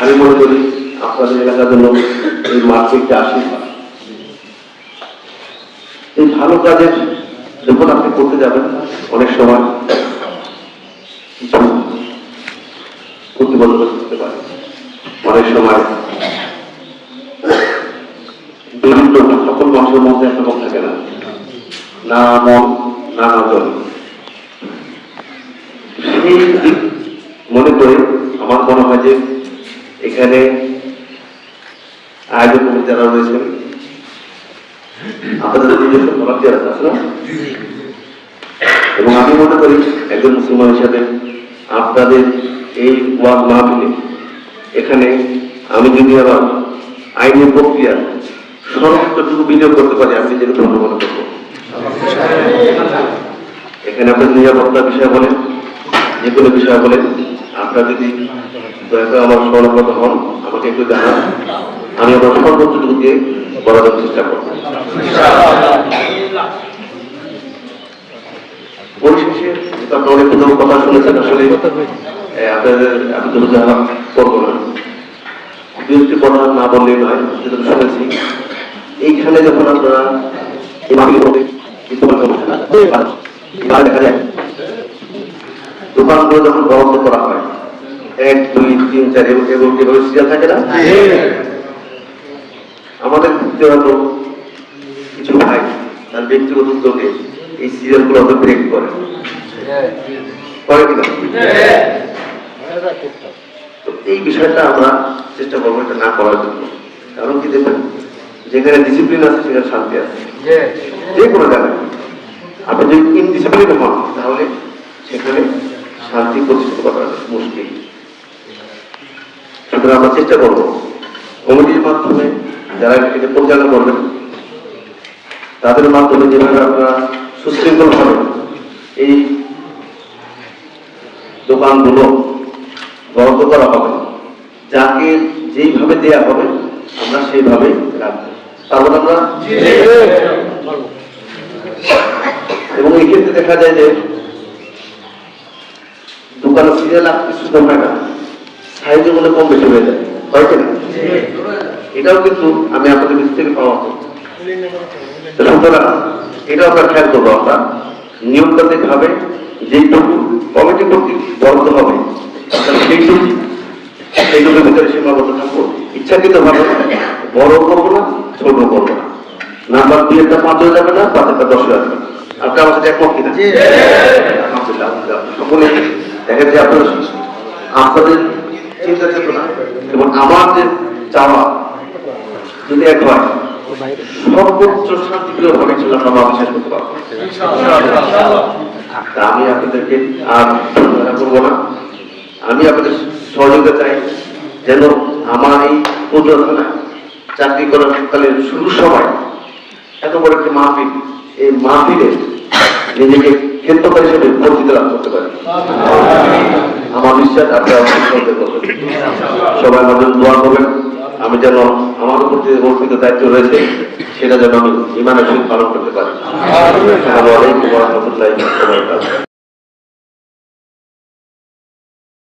আমি মনে করি আপনাদের এলাকার জন্য এই মার্কেটটা আশীর্বাদ। এই ভালো কাজের যখন আপনি করতে যাবেন, অনেক সময় প্রতিবন্ধক পারে। অনেক সময় দরিদ্র সকল মানুষের মধ্যে একটা থাকে না। না মন, না সেই মনে করে যে এখানে আয়োজক কমিটি যারা রয়েছেন, আপনাদের নিজস্ব ভলান্টিয়ার আছে এবং আমি মনে করি একজন মুসলমান হিসাবে আপনাদের এই ওয়াজ মাহফিলে এখানে আমি যদি আবার আইনের প্রক্রিয়া সর্বোচ্চটুকু বিনিয়োগ করতে পারি, আমি নিজেকে ধন্য মনে করব। এখানে আপনার নিরাপত্তার বিষয় বলেন, যে কোনো বিষয় বলেন, আপনারা যদি দয়া আমার স্মরণগত হন। আমাকে একটু জানান। আমি আমার সর্বোচ্চটুকু দিয়ে বলার চেষ্টা করব। যখন আপনারা দেখা যায়, দোকানগুলো যখন বরাদ্দ করা হয় এক দুই তিন চার এবং এবং এভাবে সিরিয়াল থাকে না? আমাদের ঘুরতে হয়তো কিছু ভাই তার ব্যক্তিগত উদ্যোগে এই সিরিয়ালগুলো হয়তো ব্রেক করে। করে কিনা? তো এই বিষয়টা আমরা চেষ্টা করব এটা না করার জন্য। কারণ কি দেখবেন যেখানে ডিসিপ্লিন আছে সেখানে শান্তি আছে। যে কোনো জায়গায়। আপনি যদি ইনডিসিপ্লিন হন তাহলে সেখানে শান্তি প্রতিষ্ঠিত করা মুশকিল। সুতরাং আমরা চেষ্টা করব। কমিটির মাধ্যমে যারা এটাকে পরিচালনা করবেন, তাদের মাধ্যমে যেভাবে আপনারা সুশৃঙ্খল ভাবে এই দোকানগুলো বরাদ্দ করা হবে, যাকে যেইভাবে দেয়া হবে, আমরা সেইভাবে রাখব। তারপর আমরা এবং এই ক্ষেত্রে দেখা যায় যে দোকানে সিরিয়াল শুধু হয় না। সাইজে মনে কম বেশি হয়ে যায়। হয় কি না? এটাও কিন্তু আমি আপনাদের কাছ থেকে পাওয়া সুতরাং এটাও আমরা খেয়াল করব আমরা। নিয়মতান্ত্রিক ভাবে যেইটুকু কমিটি কর্তৃক বরাদ্দ হবে সেইটুকু সেইটুকুর ভিতরে সীমাবদ্ধ থাকব। ইচ্ছাকৃত ভাবে বড় করব না ছোট করব না। নাম্বার দুই একটা পাঁচ হয়ে যাবে না পাঁচ একটা দশ হয়ে যাবে আপনি আমার সাথে একমত কিনা? আলহামদুলিল্লাহ। সকলে দেখা যায় আপনার আপনাদের চিন্তা এবং আমার যে চাওয়া, যদি সর্বোচ্চ শান্তিপ্রিয় ভাবে বিশ্বাস করতে পারব। আমি আপনাদেরকে আর করব না। আমি আপনাদের সহযোগিতা চাই, যেন আমার এই প্রযোজনা চাকরি করার কালে শুরুর সময় এত বড় একটি মাহফিল, এই মাহফিলে নিজেকে ক্ষেত্রকার হিসেবে পরিচিত লাভ করতে পারি। আমার বিশ্বাস, আপনারা সবাই আমাদের দোয়া করবেন। আমি যেন আমার উপর যে অর্পিত দায়িত্ব রয়েছে, সেটা যেন আমি ইমানের সহিত পালন করতে পারি। আসসালামু আলাইকুম রাহমাতুল্লাহি